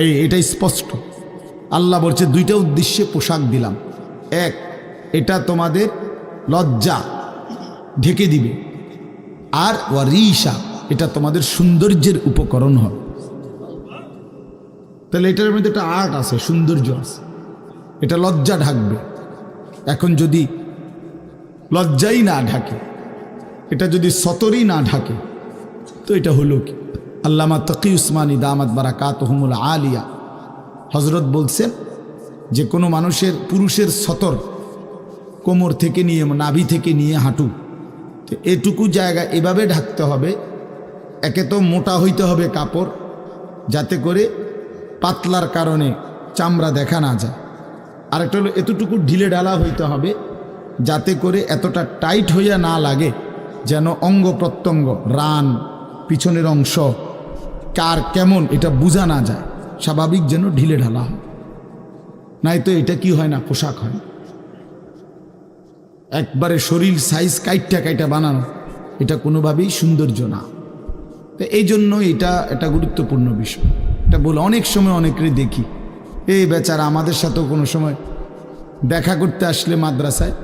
এই এটা স্পষ্ট। আল্লাহ বলছে, দুইটা উদ্দেশ্যে পোশাক দিলাম। এক, এটা তোমাদের লজ্জা, ঢেকে দিবে। আর ওয়ারিসা এটা তোমাদের সৌন্দর্যের উপকরণ হবে। তাহলে এটার মধ্যে একটা আর্ট আছে, সৌন্দর্য আছে। এটা লজ্জা ঢাকবে। এখন যদি লজ্জাই না ঢাকে, এটা যদি সতরই না ঢাকে, তো এটা হলো কি? আল্লামা তকি উসমানী দামাত বারাকাত হুমুল আলিয়া। হজরত বলছেন যে কোনো মানুষের পুরুষের সতর কোমর থেকে নিয়ে, নাভি থেকে নিয়ে হাঁটু। তো এটুকু জায়গা এভাবে ঢাকতে হবে, একে তো মোটা হইতে হবে কাপড়, যাতে করে পাতলার কারণে চামড়া দেখা না যায়। আরেকটা হলো, এতটুকু ঢিলে ঢালা হইতে হবে, যাতে করে এতটা টাইট হইয়া না লাগে, যেন অঙ্গ প্রত্যঙ্গ, রান, পিছনের অংশ কার কেমন, এটা বোঝা না যায়। স্বাভাবিক যেন ঢিলে ঢালা হয়। নাই তো এটা কি হয় না, পোশাক হয়। একবারে শরীর সাইজ কাইটটা কাইটা বানানো, এটা কোনোভাবেই সৌন্দর্য না। তো এই জন্য এটা একটা গুরুত্বপূর্ণ বিষয়। এটা বলে, অনেক সময় অনেকেরই দেখি। এই বেচারা আমাদের সাথেও কোনো সময় দেখা করতে আসলে মাদ্রাসায়।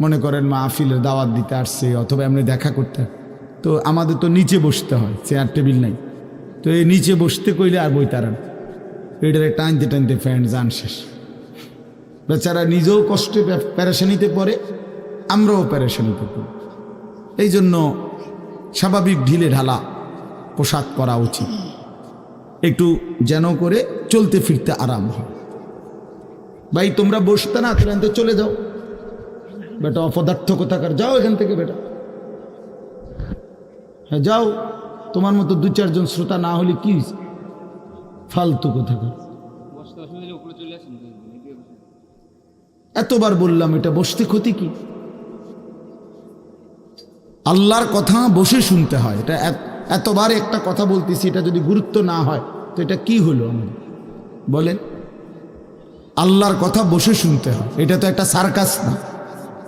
মনে করেন মা আফিলের দাওয়াত দিতে আসছে, অথবা এমনি দেখা করতে। তো আমাদের তো নিচে বসতে হয়, চেয়ার টেবিল নাই। তো এই নিচে বসতে কইলে আর বই তারান এটারে টানতে টানতে ফ্যান যান শেষ। বেচারা নিজেও কষ্টে প্যা- প্যারেশানিতে পড়ে, আমরাও প্যারেশানিতে পড়ি। এই জন্য স্বাভাবিক ঢিলে ঢালা পোশাক পরা উচিত। একটু যেন করে চলতে ফিরতে আরাম হয়। ভাই, তোমরা বসতে না তো চলে যাও। বেটা, অপদার্থ কোথাকার? যাও এখান থেকে বেটা। হ্যাঁ যাও। তোমার মতো দু চারজন শ্রোতা না হলে কি? ফালতু আসেন এতবার বললাম, এটা বসতে ক্ষতি কি? আল্লাহর কথা বসে শুনতে হয়। এটা এতবার একটা কথা বলতেছি, এটা যদি গুরুত্ব না হয়, তো এটা কি হলো আমাদের? বলেন। আল্লাহর কথা বসে শুনতে হয়। এটা তো একটা সার্কাস না।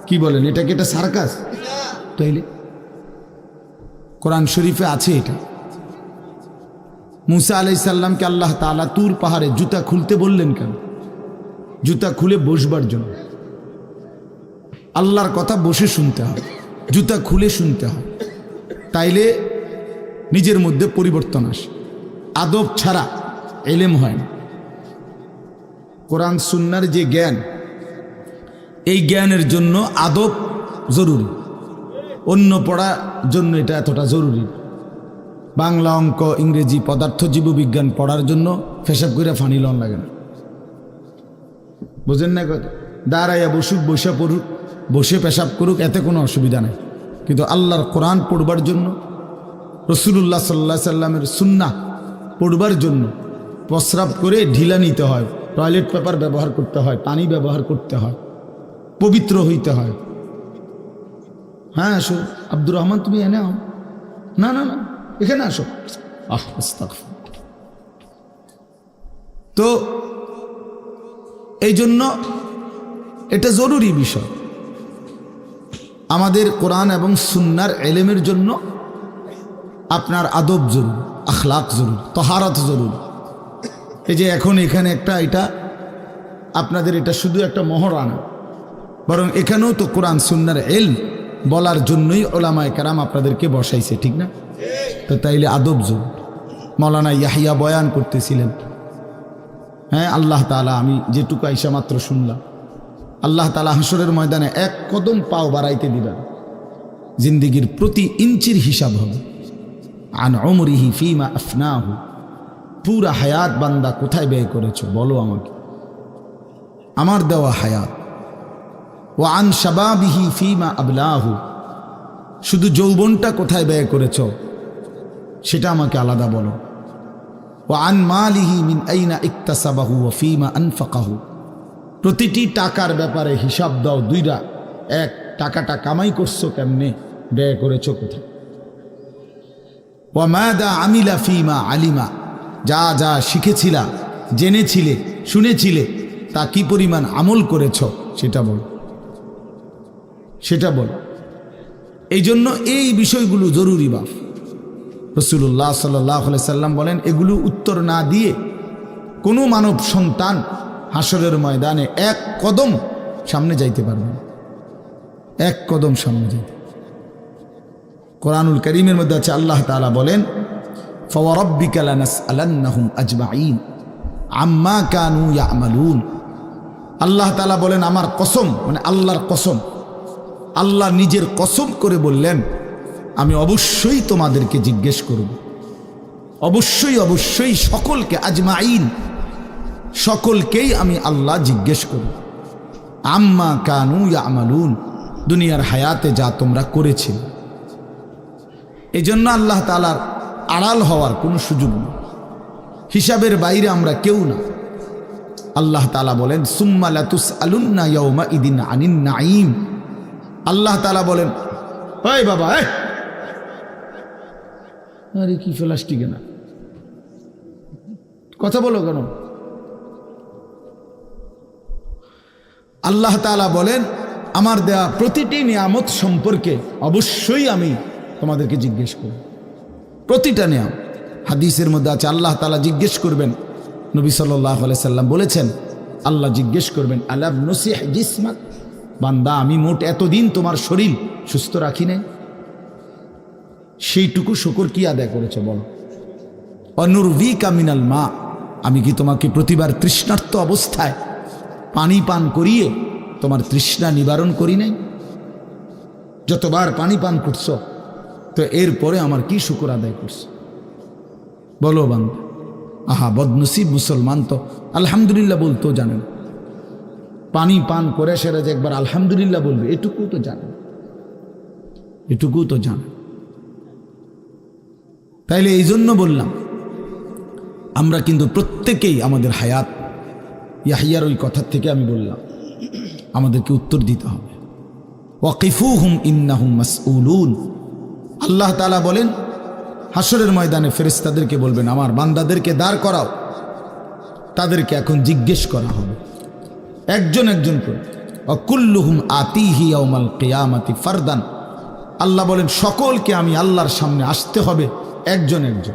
কি বলেন, এটা কি এটা সার্কাস? তাইলে কোরআন শরীফে আছে এটা। মুসা আলাইসাল্লামকে আল্লাহ তাআলা তুর পাহাড়ে জুতা খুলতে বললেন কেন? জুতা খুলে বসবার জন্য। আল্লাহর কথা বসে শুনতে হয় জুতা খুলে শুনতে হয় তাইলে নিজের মধ্যে পরিবর্তন আসে। আদব ছাড়া এলেম হয় না। কোরআন সুন্নার যে জ্ঞান, এই জ্ঞানের জন্য আদব জরুরি। অন্য পড়ার জন্য এটা এতটা জরুরি। বাংলা অঙ্ক, ইংরেজি পদার্থ, জীববিজ্ঞান পড়ার জন্য ফেসাব করে ফানি লন লাগে না। বুঝেন না দাঁড়াইয়া বসুক, বসে পড়ুক, বসে পেশাব করুক, এতে কোনো অসুবিধা নেই। কিন্তু আল্লাহর কোরআন পড়বার জন্য রসুল্লাহ সাল্লাহ সাল্লামের সুন্না পড়বার জন্য প্রস্রাব করে ঢিলা নিতে হয়, টয়লেট পেপার ব্যবহার করতে হয়, পানি ব্যবহার করতে হয়, পবিত্র হইতে হয়। হ্যাঁ আসো আব্দুর রহমান, তুমি এনে আও। না না না, এখানে আসো। আহ তো এই জন্য এটা জরুরি বিষয়। আমাদের কোরআন এবং সুন্নার এলেমের জন্য আপনার আদব জরুরি, আখলাক জরুরি, তহারাত জরুর। এই যে এখন এখানে একটা, এটা আপনাদের এটা শুধু একটা মহরানা বরং এখানেও তো কোরআন, সুন্নার এল বলার জন্যই ওলামায় কারাম আপনাদেরকে বসাইছে, ঠিক না? তো তাইলে আদব জরুরি মৌলানা ইয়াহিয়া বয়ান করতেছিলেন। হ্যাঁ আল্লাহ তালা আমি যেটুকু আইসা মাত্র শুনলাম। আল্লাহ তালা হাসরের ময়দানে এক কদম পাও বাড়াইতে দিবেন জিন্দিগির প্রতি ইঞ্চির হিসাব হবে। আন অমরিহি ফিমা আফনাহু। পুরা হায়াত বান্দা কোথায় ব্যয় করেছ? বলো আমাকে। আমার দেওয়া হায়াত। ও আন শাবাবিহি ফিমা আবলাহু। শুধু যৌবনটা কোথায় ব্যয় করেছ, সেটা আমাকে আলাদা বলো। ও আন মালিহি মিন আইনা ইকতাসাবাহু ও ফিমা আনফাকাহু। প্রতিটি টাকার ব্যাপারে হিসাব দাও দুইটা। এক, টাকাটা কামাই করছ কেমনে, ব্যয় করেছ কোথায়? ওয়ামাদা আমিলা ফিমা আলিমা। যা যা শিখেছিলা, জেনেছিলে, শুনেছিলে, তা কি পরিমাণ আমল করেছ, সেটা বল। সেটা বল। এই জন্য এই বিষয়গুলো জরুরি বাপ। রসুল্লাহ সাল্লাহ সাল্লাম বলেন, এগুলো উত্তর না দিয়ে কোনো মানব সন্তান হাসরের ময়দানে এক কদম সামনে যাইতে পারবে না। এক কদম সামনে যাইতে। কোরআনুল করিমের মধ্যে আছে, আল্লাহ তাআলা বলেন আম্মা আল্লাহ তাআলা বলেন, আমার কসম মানে আল্লাহর কসম। আল্লাহ নিজের কসম করে বললেন, আমি অবশ্যই তোমাদেরকে জিজ্ঞেস করব। অবশ্যই অবশ্যই সকলকে আজমাইন, সকলকেই আমি আল্লাহ জিজ্ঞেস করব। আম্মা কানু ইয়ামালুন, দুনিয়ার হায়াতে যা তোমরা করেছিলে। এই জন্য আল্লাহ তালার আড়াল হওয়ার কোনো সুযোগ নেই। হিসাবের বাইরে আমরা কেউ না। আল্লাহ তালা বলেন, সুম্মা লাতুস আলুন্না ইয়ৌমা ইদিন আনিন নাইম আল্লাহ তালা বলেন ওই বাবা আরে, কি প্লাস্টিকে না। কথা বলো কেন? আল্লাহ তালা বলেন, আমার দেয়া প্রতিটি নিয়ামত সম্পর্কে অবশ্যই আমি তোমাদেরকে জিজ্ঞেস করব। প্রতিটা নিয়াম হাদিসের মধ্যে আছে, আল্লাহ তালা জিজ্ঞেস করবেন। নবী সাল্লাহ সাল্লাম বলেছেন, আল্লাহ জিজ্ঞেস করবেন আল্লাহ নসিহ জিসমাক? বান্দা, আমি মোট এতদিন তোমার শরীর সুস্থ রাখি নাই সেইটুকু শুকর কি আদায় করেছে বলো? অনুর্বি কামিনাল মা, আমি কি তোমাকে প্রতিবার তৃষ্ণার্ত অবস্থায় পানি পান করিয়ে তোমার তৃষ্ণা নিবারণ করি নাই? যতবার পানি পান করছ, তো এরপরে আমার কি শুকর আদায় করছ? বলো বান্দা, আহা, বদনসিব মুসলমান তো, আলহামদুলিল্লাহ বলতেও জানেন পানি পান করে সেরা যে একবার আলহামদুলিল্লাহ বলবে এটুকু তো জানেন এটুকু তো জানেন তাইলে এই জন্য বললাম, আমরা কিন্তু প্রত্যেকেই আমাদের হায়াত, ইয়াহিয়ার ওই কথার থেকে আমি বললাম, আমাদেরকে উত্তর দিতে হবে। ওয়াকিফু হুম ইন্নাহুম মাসউলুন। আল্লাহ তালা বলেন হাসরের ময়দানে ফেরেস্তাদেরকে বলবেন, আমার বান্দাদেরকে দাঁড় করাও। তাদেরকে এখন জিজ্ঞেস করা হবে। একজন একজন করে। অকুল্লুহুম আতিহি আউমাল কেয়ামাতি ফারদান। আল্লাহ বলেন, সকলকে আমি আল্লাহর সামনে আসতে হবে একজন একজন।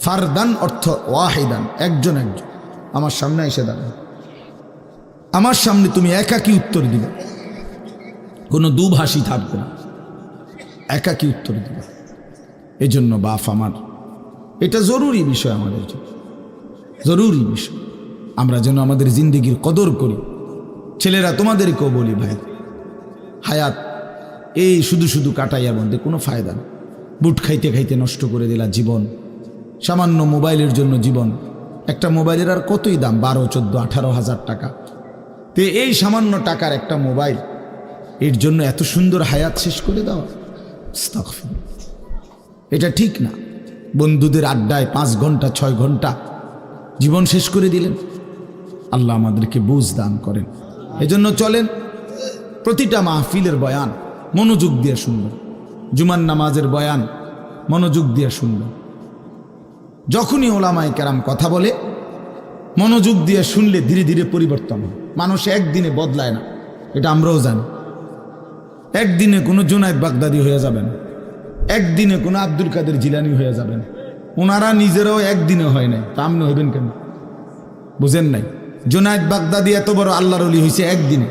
ফারদান অর্থ ওয়াহিদান, একজন একজন। আমার সামনে এসে দাঁড়ান আমার সামনে তুমি একাকি উত্তর দিবে। কোনো দুভাষী থাকবে না। একাকি উত্তর দিবে। এজন্য বাপ আমার, এটা জরুরি বিষয় আমাদের জন্য। জরুরি বিষয়। আমরা যেন আমাদের জিন্দগির কদর করি। ছেলেরা, তোমাদেরকেও বলি ভাই, হায়াত, এই শুধু শুধু কাটাইয়া বন্ধে কোনো ফায়দা না বুট খাইতে খাইতে নষ্ট করে দিলা জীবন, সামান্য মোবাইলের জন্য জীবন। একটা মোবাইলের আর কতই দাম? বারো, চোদ্দ, আঠারো হাজার টাকা। তে এই সামান্য টাকার একটা মোবাইল, এর জন্য এত সুন্দর হায়াত শেষ করে দাও। এটা ঠিক না। বন্ধুদের আড্ডায় পাঁচ ঘণ্টা, ছয় ঘণ্টা জীবন শেষ করে দিলেন। আল্লাহ আমাদেরকে বুঝ দান করেন। এজন্য চলেন, প্রতিটা মাহফিলের বয়ান মনোযোগ দিয়ে শুনবেন। জুমান নামাজের বয়ান মনোযোগ দিয়ে শুনবেন। যখনই ওলামায় কেরাম কথা বলে, মনোযোগ দিয়ে শুনলে ধীরে ধীরে পরিবর্তন হয়। মানুষ একদিনে বদলায় না, এটা আমরাও জানি। একদিনে কোনো জুনায়দ বাগদাদি হয়ে যাবেন, একদিনে কোনো আব্দুল কাদের জিলানি হয়ে যাবেন। ওনারা নিজেরাও একদিনে হয় নাই, তা আপনি হইবেন কেন? বুঝেন নাই? জুনায়দ বাগদাদি এত বড় আল্লাহর অলি হয়েছে একদিনে।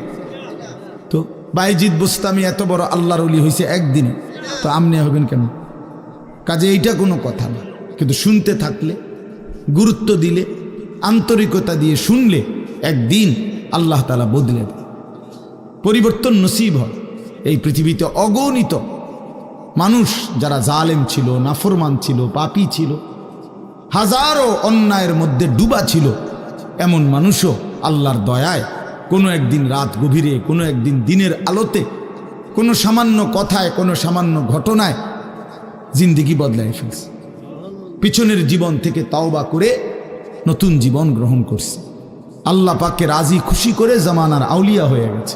তো বাইজিদ বুস্তামি এত বড় আল্লাহর অলি হয়েছে একদিনে। তো আমনি হবেন কেন? কাজে এইটা কোনো কথা না। কিন্তু শুনতে থাকলে, গুরুত্ব দিলে, আন্তরিকতা দিয়ে শুনলে একদিন আল্লাহ তালা বদলে দেয়। পরিবর্তন নসিব হয়। এই পৃথিবীতে অগণিত মানুষ যারা জালেম ছিল, নাফরমান ছিল, পাপি ছিল, হাজারো অন্যায়ের মধ্যে ডুবা ছিল এমন মানুষও আল্লাহর দয়ায় কোনো একদিন রাত গভীরে, কোনো একদিন দিনের আলোতে, কোনো সামান্য কথায়, কোনো সামান্য ঘটনায় জিন্দিগি বদলায় ফেলছে। পিছনের জীবন থেকে তাওবা করে নতুন জীবন গ্রহণ করছে। আল্লাহ পাককে রাজি খুশি করে জামানার আউলিয়া হয়ে গেছে।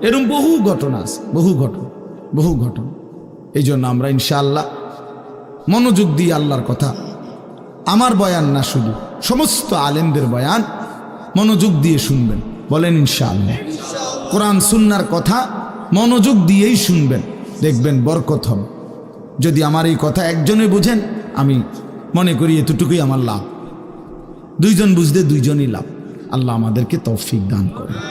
এরকম বহু ঘটনা আছে, বহু ঘটনা বহু ঘটনা। এই জন্য আমরা ইনশাআল্লাহ মনোযোগ দিয়ে আল্লাহর কথা, আমার বয়ান না শুধু সমস্ত আলেমদের বয়ান মনোযোগ দিয়ে শুনবেন। বলেন ইনশাআল্লাহ। কোরআন, সুন্নার কথা মনোযোগ দিয়েই শুনবেন। দেখবেন বরকত হবে। যদি আমার এই কথা একজনে বুঝেন, আমি মনে করি এতটুকুই আমার লাভ। দুইজন বুঝতে দুইজনই লাভ। আল্লাহ আমাদেরকে তৌফিক দান করে